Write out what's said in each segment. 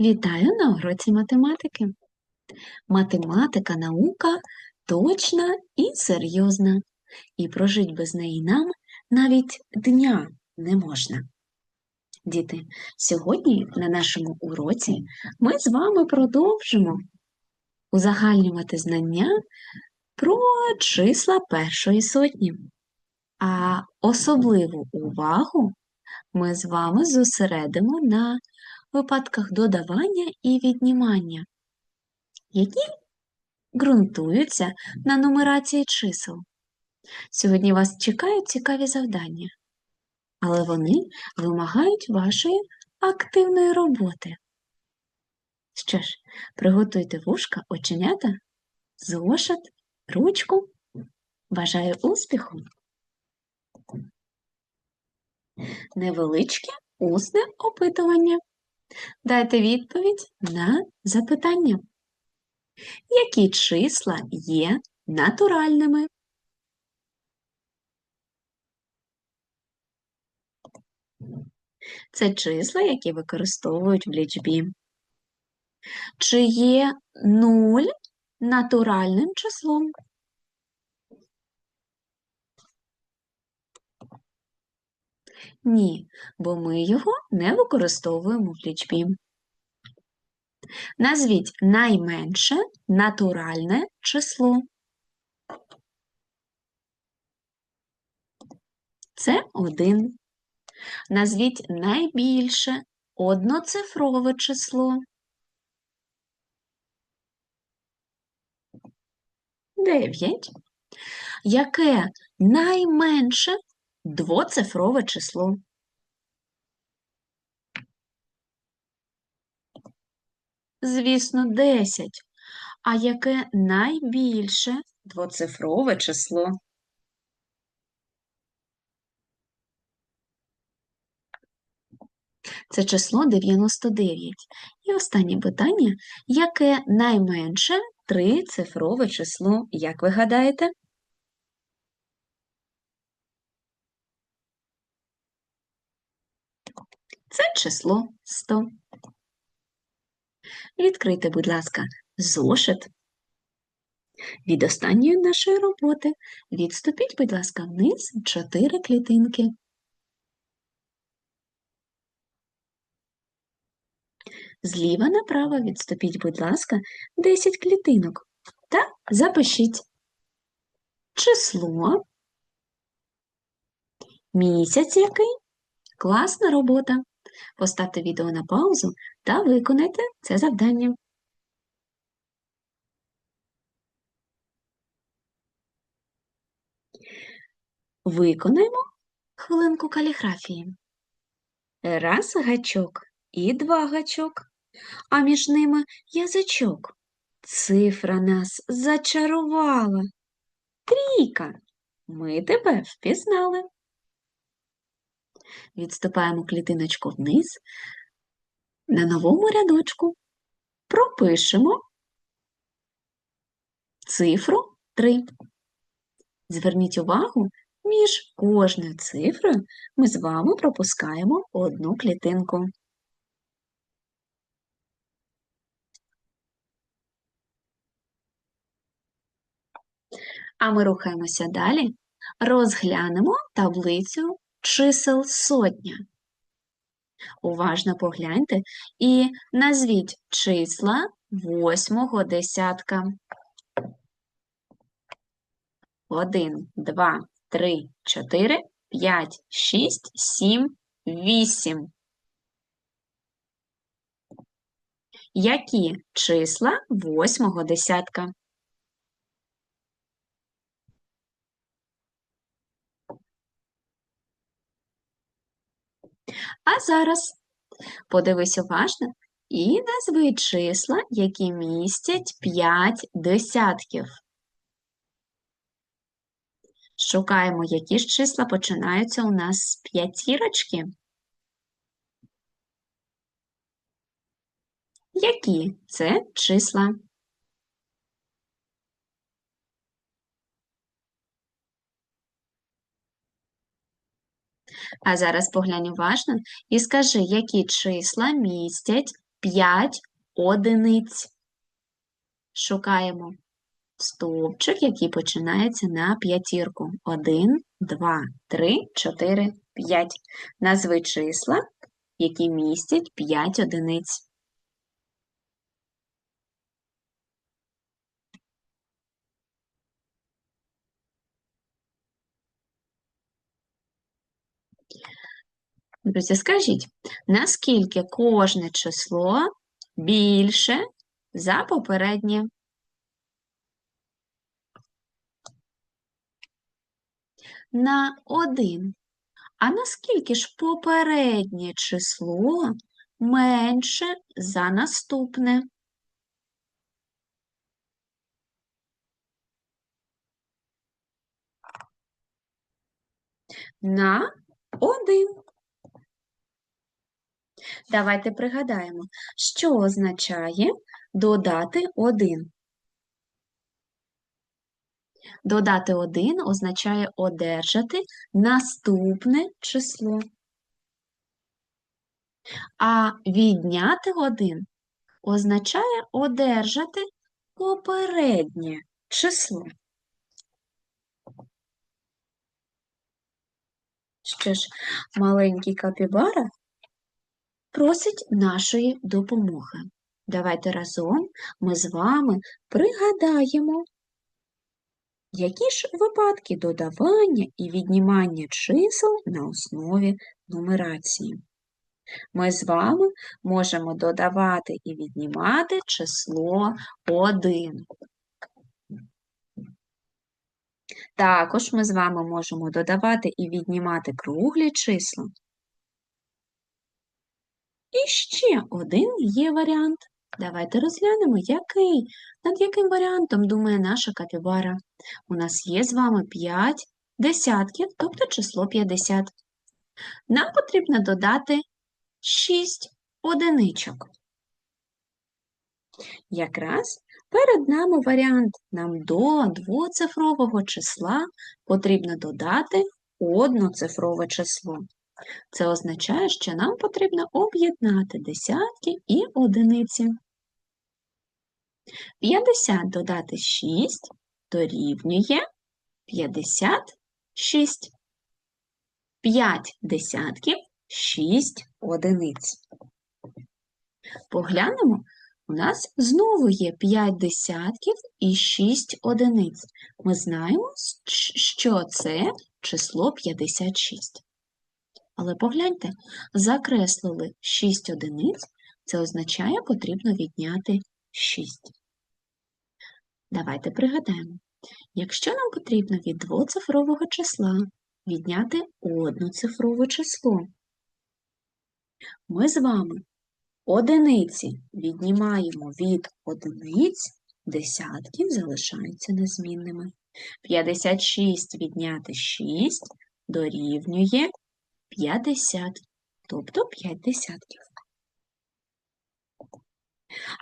Вітаю на уроці математики. Математика наука точна і серйозна, і прожить без неї нам навіть дня не можна. Діти, сьогодні на нашому уроці ми з вами продовжимо узагальнювати знання про числа першої сотні. А особливу увагу ми з вами зосередимо на випадках додавання і віднімання, які ґрунтуються на нумерації чисел. Сьогодні вас чекають цікаві завдання, але вони вимагають вашої активної роботи. Що ж, приготуйте вушка, оченята, зошит, ручку. Бажаю успіху! Невеличке усне опитування. Дайте відповідь на запитання. Які числа є натуральними? Це числа, які використовують в лічбі. Чи є 0 натуральним числом? Ні, бо ми його не використовуємо в лічбі. Назвіть найменше натуральне число. Це один. Назвіть найбільше одноцифрове число. Дев'ять. Яке найменше двоцифрове число? Звісно, 10. А яке найбільше двоцифрове число? Це число 99. І останнє питання. Яке найменше трицифрове число? Як ви гадаєте? Це число 100. Відкрийте, будь ласка, зошит. Від останньої нашої роботи відступіть, будь ласка, вниз 4 клітинки. Зліва направо відступіть, будь ласка, 10 клітинок та запишіть число, місяць який, класна робота. Поставте відео на паузу та виконайте це завдання. Виконаємо хвилинку каліграфії. Раз гачок і два гачок, а між ними язичок. Цифра нас зачарувала. Трійка. Ми тебе впізнали. Відступаємо клітиночку вниз. На новому рядочку пропишемо цифру 3. Зверніть увагу, між кожною цифрою ми з вами пропускаємо одну клітинку. А ми рухаємося далі, розглянемо таблицю чисел сотня. Уважно погляньте і назвіть числа восьмого десятка. Один, два, три, чотири, п'ять, шість, сім, вісім. Які числа восьмого десятка? А зараз подивись уважно і назви числа, які містять 5 десятків. Шукаємо, які ж числа починаються у нас з п'ятірочки. Які це числа? А зараз поглянь уважно і скажи, які числа містять 5 одиниць. Шукаємо стовпчик, який починається на п'ятірку. 1, 2, 3, 4, 5. Назви числа, які містять 5 одиниць. Друзі, скажіть, наскільки кожне число більше за попереднє? На один. А наскільки ж попереднє число менше за наступне? На один. Давайте пригадаємо, що означає додати один. Додати один означає одержати наступне число. А відняти один означає одержати попереднє число. Що ж, маленький капібара просить нашої допомоги. Давайте разом ми з вами пригадаємо, які ж випадки додавання і віднімання чисел на основі нумерації. Ми з вами можемо додавати і віднімати число 1. Також ми з вами можемо додавати і віднімати круглі числа. Ще один є варіант. Давайте розглянемо, який, над яким варіантом думає наша капібара. У нас є з вами 5 десятків, тобто число 50. Нам потрібно додати 6 одиничок. Якраз перед нами варіант. Нам до двоцифрового числа потрібно додати одноцифрове число. Це означає, що нам потрібно об'єднати десятки і одиниці. 50 додати 6 дорівнює 56. 5 десятків 6 одиниць. Поглянемо, у нас знову є 5 десятків і 6 одиниць. Ми знаємо, що це число 56. Але погляньте, закреслили 6 одиниць, це означає, потрібно відняти 6. Давайте пригадаємо, якщо нам потрібно від двоцифрового числа відняти одноцифрове число, ми з вами одиниці віднімаємо від одиниць, десятків залишаються незмінними. 56 відняти 6 дорівнює 50, тобто 5 десятків.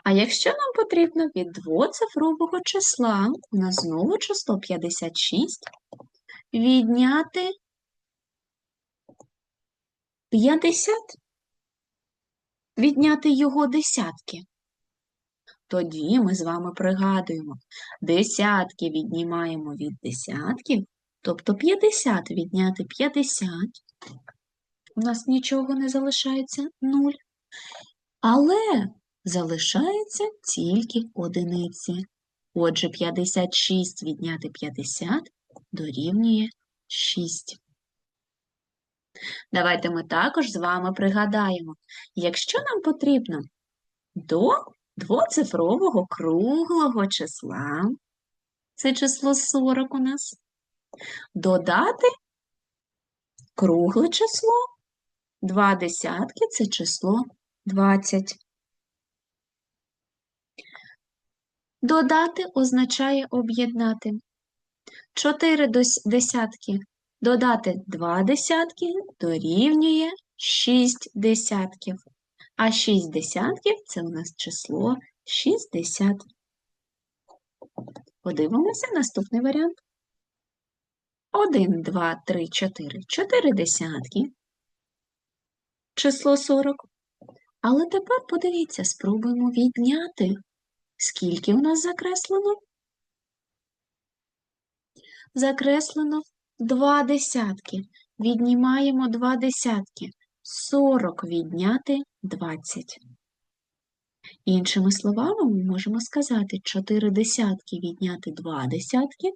А якщо нам потрібно від двоцифрового числа, у нас знову число 56, відняти 50, відняти його десятки. Тоді ми з вами пригадуємо, десятки віднімаємо від десятків, тобто 50 відняти 50, у нас нічого не залишається 0. Але залишається тільки одиниці. Отже, 56 відняти 50 дорівнює 6. Давайте ми також з вами пригадаємо, якщо нам потрібно до двоцифрового круглого числа, це число 40 у нас, додати кругле число, два десятки це число 20. Додати означає об'єднати. Чотири десятки додати два десятки дорівнює шість десятків. А шість десятків це у нас число 60. Подивимося наступний варіант. 1, 2, 3, 4. 4 десятки. Число 40. Але тепер подивіться, спробуємо відняти. Скільки у нас закреслено? Закреслено два десятки. Віднімаємо два десятки. 40 відняти 20. Іншими словами, ми можемо сказати 4 десятки відняти 2 десятки,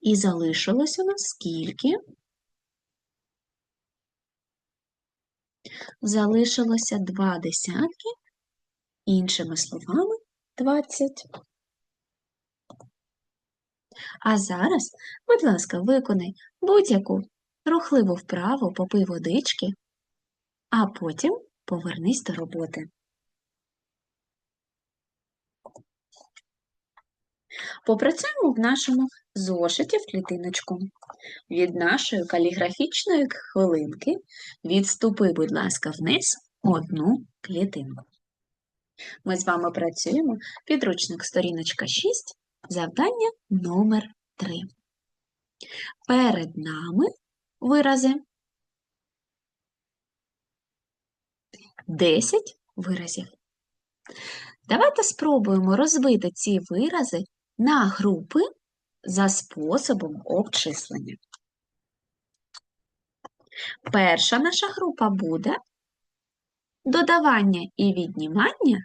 і залишилось у нас скільки? Залишилося 2 десятки, іншими словами, 20. А зараз, будь ласка, виконай будь-яку рухливу вправу, попий водички, а потім повернись до роботи. Попрацюємо в нашому зошиті в клітиночку. Від нашої каліграфічної хвилинки відступи, будь ласка, вниз одну клітинку. Ми з вами працюємо підручник сторіночка 6, завдання номер 3. Перед нами вирази 10 виразів. Давайте спробуємо розбити ці вирази на групи за способом обчислення. Перша наша група буде додавання і віднімання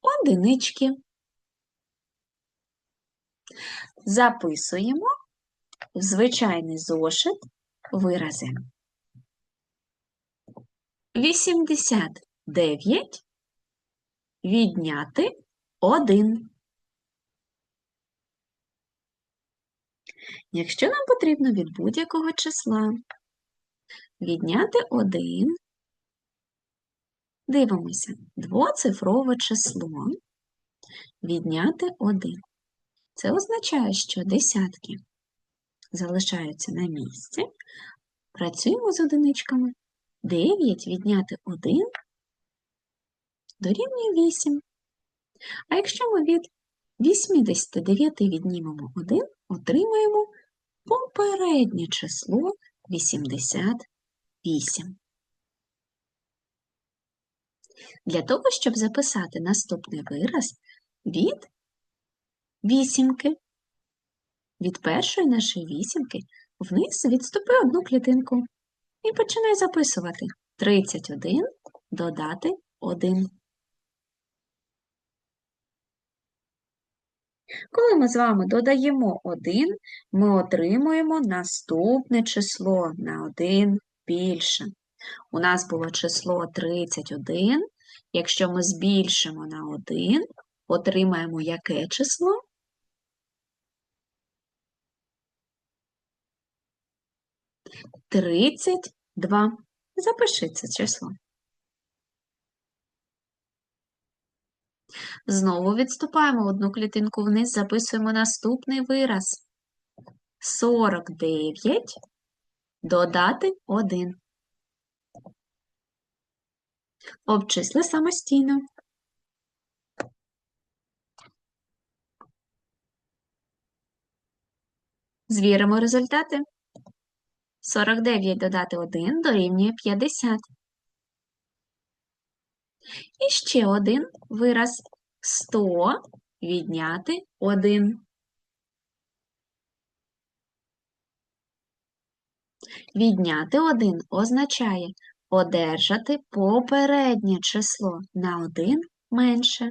одинички. Записуємо в звичайний зошит вирази. 89 відняти 1. Якщо нам потрібно від будь-якого числа відняти 1, дивимося двоцифрове число відняти 1. Це означає, що десятки залишаються на місці. Працюємо з одиничками. 9 відняти 1 дорівнює 8. А якщо ми від 89 віднімемо 1, отримаємо попереднє число 88. Для того, щоб записати наступний вираз від вісімки, від першої нашої вісімки вниз відступи одну клітинку і починай записувати 31 додати 1. Коли ми з вами додаємо 1, ми отримуємо наступне число на 1 більше. У нас було число 31. Якщо ми збільшимо на 1, отримаємо яке число? Тридцять два. Запиши це число. Знову відступаємо одну клітинку вниз, записуємо наступний вираз. 49 додати 1. Обчисли самостійно. Звіримо результати. 49 додати 1 дорівнює 50. І ще один вираз 100 відняти 1. Відняти 1 означає одержати попереднє число на 1 менше.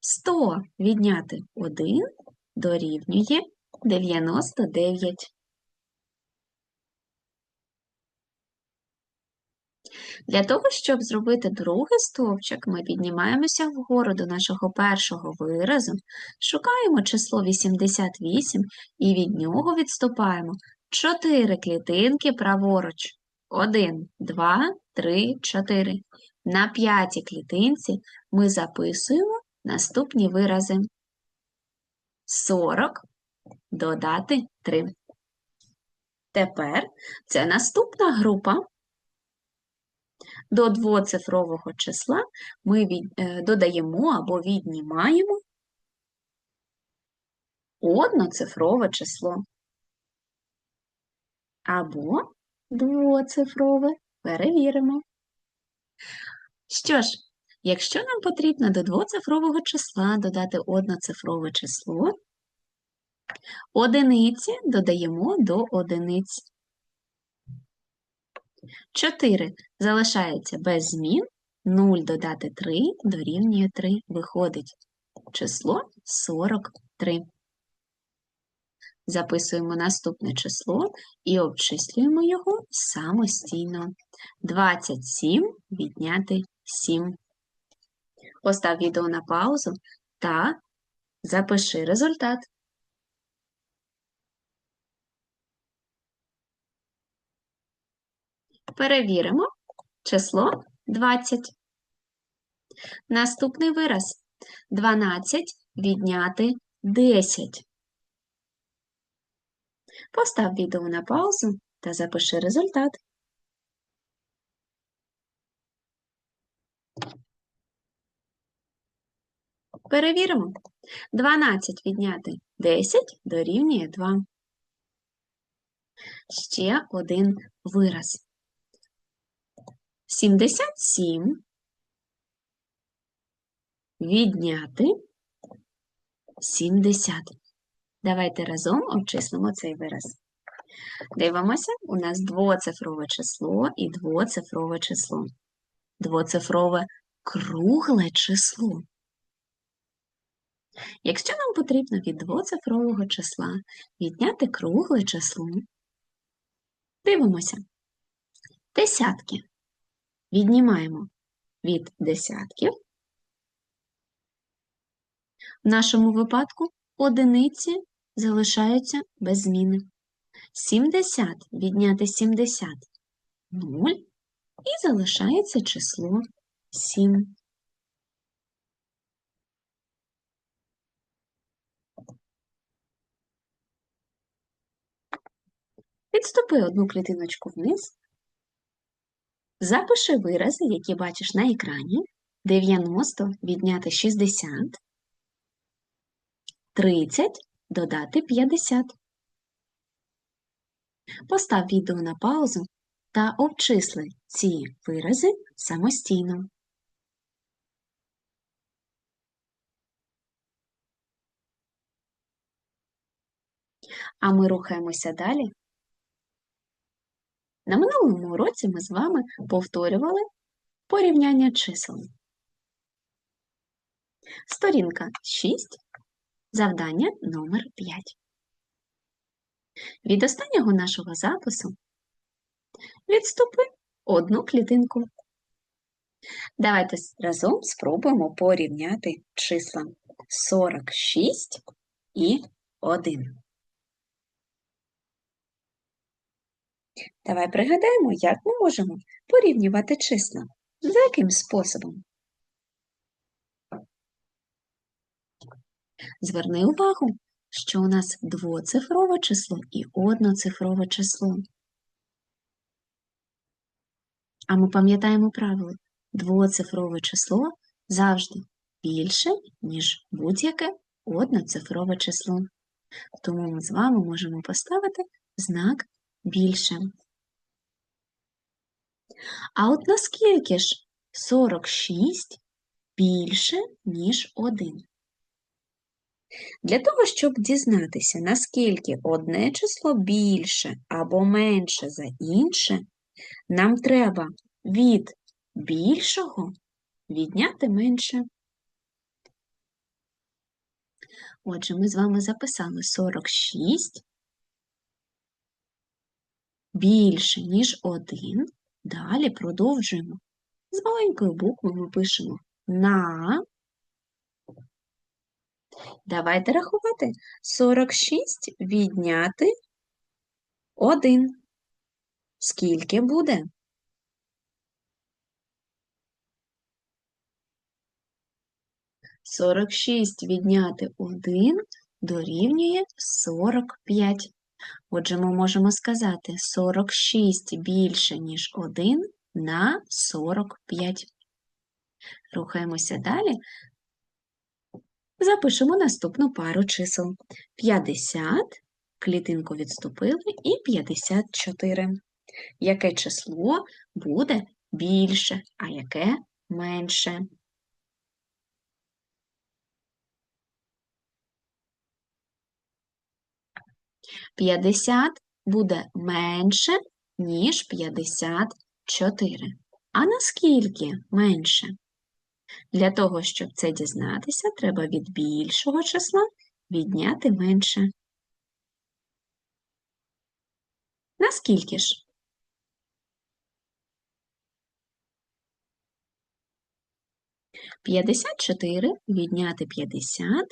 100 відняти 1 дорівнює 99. Для того, щоб зробити другий стовпчик, ми піднімаємося вгору до нашого першого виразу, шукаємо число 88 і від нього відступаємо 4 клітинки праворуч. 1, 2, 3, 4. На п'ятій клітинці ми записуємо наступні вирази. 40 додати 3. Тепер це наступна група. До двоцифрового числа ми від, е, додаємо або віднімаємо одноцифрове число. Або двоцифрове Перевіримо. Що ж, якщо нам потрібно до двоцифрового числа додати одноцифрове число, одиниці додаємо до одиниць. 4 залишається без змін, 0 додати 3 дорівнює 3, виходить число 43. Записуємо наступне число і обчислюємо його самостійно. 27 відняти 7. Постав відео на паузу та запиши результат. Перевіримо число 20. Наступний вираз 12 відняти 10. Постав відео на паузу та запиши результат. Перевіримо. 12 відняти 10 дорівнює 2. Ще один вираз. 77 відняти 70. Давайте разом обчислимо цей вираз. Дивимося, у нас двоцифрове число і двоцифрове число. Двоцифрове кругле число. Якщо нам потрібно від двоцифрового числа відняти кругле число, дивимося. Десятки. Віднімаємо від десятків. В нашому випадку одиниці залишаються без зміни. 70 відняти 70 – 0 і залишається число 7. Відступи одну клітиночку вниз. Запиши вирази, які бачиш на екрані. 90 відняти 60, 30 додати 50. Постав відео на паузу та обчисли ці вирази самостійно. А ми рухаємося далі. На минулому уроці ми з вами повторювали порівняння чисел. Сторінка 6, завдання номер 5. Від останнього нашого запису відступи одну клітинку. Давайте разом спробуємо порівняти числа 46 і 1. Давай пригадаємо, як ми можемо порівнювати числа. За яким способом? Зверни увагу, що у нас двоцифрове число і одноцифрове число. А ми пам'ятаємо правило, двоцифрове число завжди більше, ніж будь-яке одноцифрове число. Тому ми з вами можемо поставити знак більше. А от наскільки ж 46 більше, ніж 1? Для того, щоб дізнатися, наскільки одне число більше або менше за інше, нам треба від більшого відняти менше. Отже, ми з вами записали 46 більше, ніж 1. Далі продовжуємо. З маленькою буквою ми пишемо на. Давайте рахувати. 46 відняти 1. Скільки буде? Сорок шість відняти один дорівнює сорок п'ять. Отже, ми можемо сказати 46 більше, ніж 1 на 45. Рухаємося далі. Запишемо наступну пару чисел. 50, клітинку відступили, і 54. Яке число буде більше, а яке менше? П'ятдесят буде менше, ніж п'ятдесят чотири. А наскільки менше? Для того, щоб це дізнатися, треба від більшого числа відняти менше. Наскільки ж? П'ятдесят чотири відняти п'ятдесят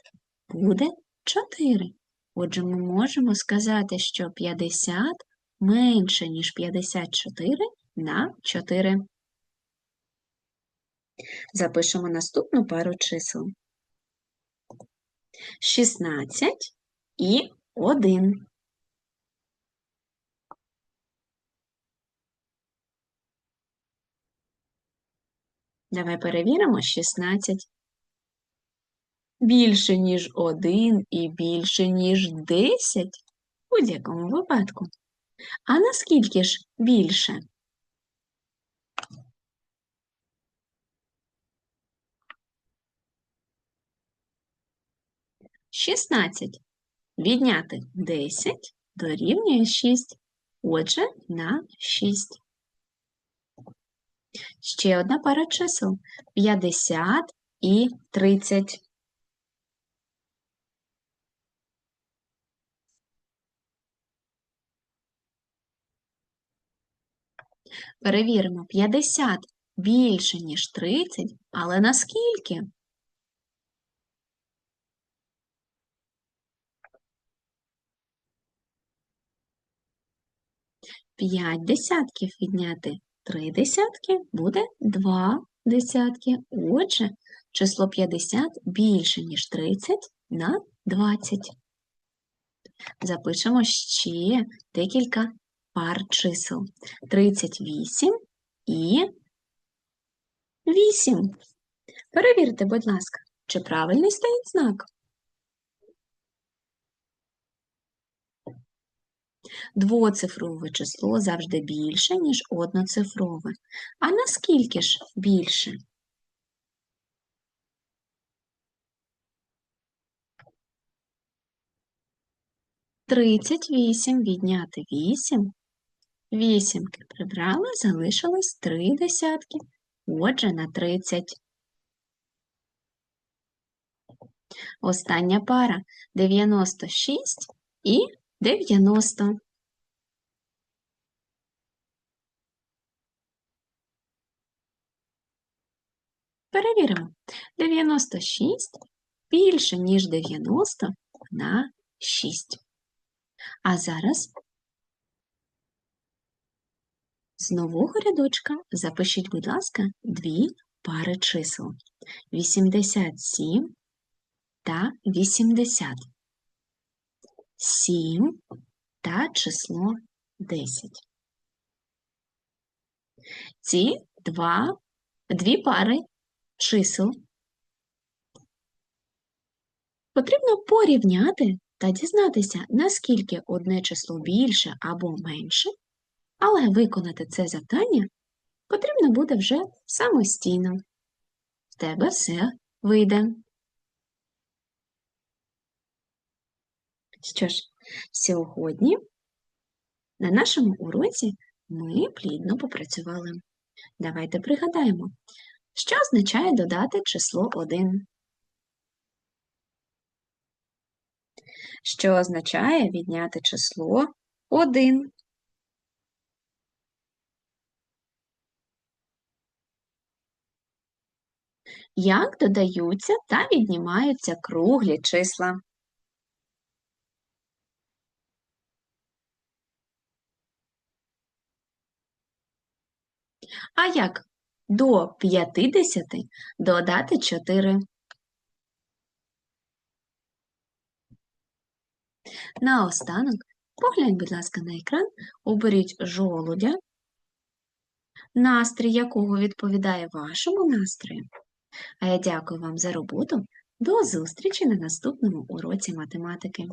буде чотири. Отже, ми можемо сказати, що 50 менше, ніж 54 на 4. Запишемо наступну пару чисел. 16 і 1. Давай перевіримо 16. Більше, ніж 1 і більше, ніж 10 у будь-якому випадку. А наскільки ж більше? Шістнадцять. Відняти 10 дорівнює 6. Отже, на 6. Ще одна пара чисел 50 і 30. Перевіримо 50 більше, ніж 30, але наскільки? П'ять десятків відняти три десятки буде два десятки. Отже, число 50 більше, ніж 30 на 20. Запишемо ще декілька пар чисел. 38 і 8. Перевірте, будь ласка, чи правильний стоїть знак. Двоцифрове число завжди більше, ніж одноцифрове. А наскільки ж більше? Тридцять вісім відняти вісім. Вісімки прибрали, залишилось три десятки. Отже, на тридцять. Остання пара 96 і 90. Перевіримо. 96 більше, ніж 90 на 6. А зараз з нового рядочка запишіть, будь ласка, дві пари чисел. 87 та 80. 7 та число 10. Ці два, дві пари чисел потрібно порівняти та дізнатися, наскільки одне число більше або менше, але виконати це завдання потрібно буде вже самостійно. В тебе все вийде. Що ж, сьогодні на нашому уроці ми плідно попрацювали. Давайте пригадаємо, що означає додати число 1. Що означає відняти число 1. Як додаються та віднімаються круглі числа? А як до 50 додати 4? Наостанок поглянь, будь ласка, на екран, оберіть жолудя, настрій якого відповідає вашому настрою. А я дякую вам за роботу. До зустрічі на наступному уроці математики.